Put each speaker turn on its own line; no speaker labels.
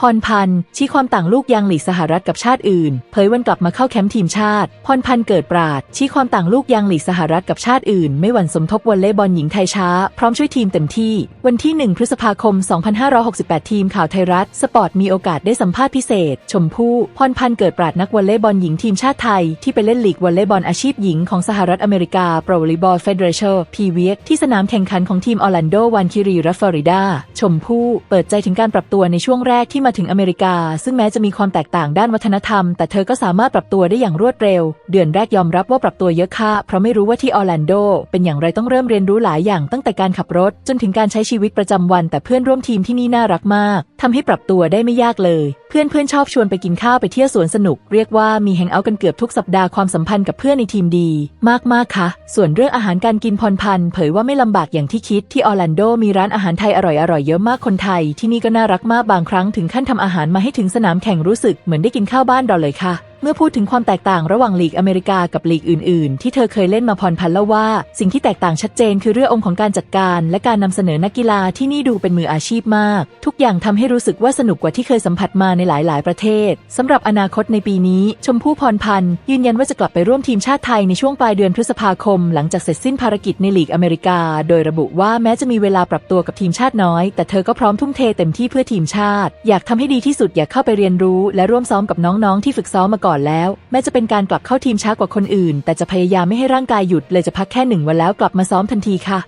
พรพันธ์ชี้ความต่างลูกยางหลีสหรัฐกับชาติอื่น เผยวันกลับมาเข้าแคมป์ทีมชาติ พรพันธ์เกิดปราด ชี้ความต่างลูกยางหลีสหรัฐกับชาติอื่น ไม่หวั่นสมทบวอลเลย์บอลหญิงไทยช้า พร้อมช่วยทีมเต็มที่ วันที่ 1 พฤษภาคม 2568 ทีมข่าวไทยรัฐ สปอร์ตมีโอกาสได้สัมภาษณ์พิเศษ ชมพู่ พรพันธ์เกิดปราดนักวอลเลย์บอลหญิงทีมชาติไทย ที่ไปเล่นลีกวอลเลย์บอลอาชีพหญิงของสหรัฐอเมริกา Pro Volleyball Federation PVF ที่สนามแข่งขันของทีมออร์แลนโดวันคิรีรัฐฟลอริดาชมพู่เปิดใจถึงการปรับตัวในช่วงแรกที่มาถึงอเมริกา ซึ่งแม้จะมีความแตกต่างด้านวัฒนธรรม แต่เธอก็สามารถปรับตัวได้อย่างรวดเร็ว เดือนแรกยอมรับว่าปรับตัวเยอะค่ะ เพราะไม่รู้ว่าที่ออร์แลนโด เป็นอย่างไรต้องเริ่มเรียนรู้หลายอย่างตั้งแต่การขับรถ จนถึงการใช้ชีวิตประจำวัน แต่เพื่อนร่วมทีมที่นี่น่ารักมากทำให้ปรับตัวได้ไม่ยากเลย เพื่อนเพื่อนๆชอบชวนไปกินข้าวไปเที่ยวสวนสนุก เรียกว่ามีแฮงเอาท์กันเกือบทุกสัปดาห์ความสัมพันธ์กับเพื่อนในทีมดี มากๆค่ะ ส่วนเรื่องอาหารการกินพรพันเผยว่าไม่ลำบากอย่างที่คิดที่ออร์แลนโดมีร้านอาหารไทยอร่อยๆเยอะมากคนไทย ที่นี่ก็น่ารักมากบางครั้งถึงขั้นทำอาหารมาให้ถึงสนามแข่งรู้สึกเหมือนได้กินข้าวบ้านเราเลยค่ะ เมื่อพูดถึงความแตกต่างระหว่างลีกอเมริกากับลีกอื่น ๆ ที่เธอเคยเล่นมาพรพันธ์เล่าว่า สิ่งที่แตกต่างชัดเจนคือเรื่ององค์ของการจัดการ และการนำเสนอนักกีฬาที่นี่ดูเป็นมืออาชีพมาก ทุกอย่างทำให้รู้สึกว่าสนุกกว่าที่เคยสัมผัสมาในหลาย ๆ ประเทศสำหรับอนาคตในปีนี้ ชมพู่พรพันธ์ยืนยันว่าจะกลับไปร่วมทีมชาติไทยในช่วงปลายเดือนพฤษภาคม หลังจากเสร็จสิ้นภารกิจในลีกอเมริกา โดยระบุว่าแม้จะมีเวลาปรับตัวกับทีมชาติน้อย แต่เธอก็พร้อมทุ่มเทเต็มที่เพื่อทีมชาติ อยากทำให้ดีที่สุดอยากเข้าไปเรียนรู้ และร่วมซ้อมกับน้อง ๆ ที่ฝึกซ้อมมาก่อนแล้ว แม้จะเป็นการกลับเข้าทีมช้ากว่าคนอื่น แต่จะพยายามไม่ให้ร่างกายหยุดเลยจะพักแค่หนึ่งวันแล้วกลับมาซ้อมทันทีค่ะ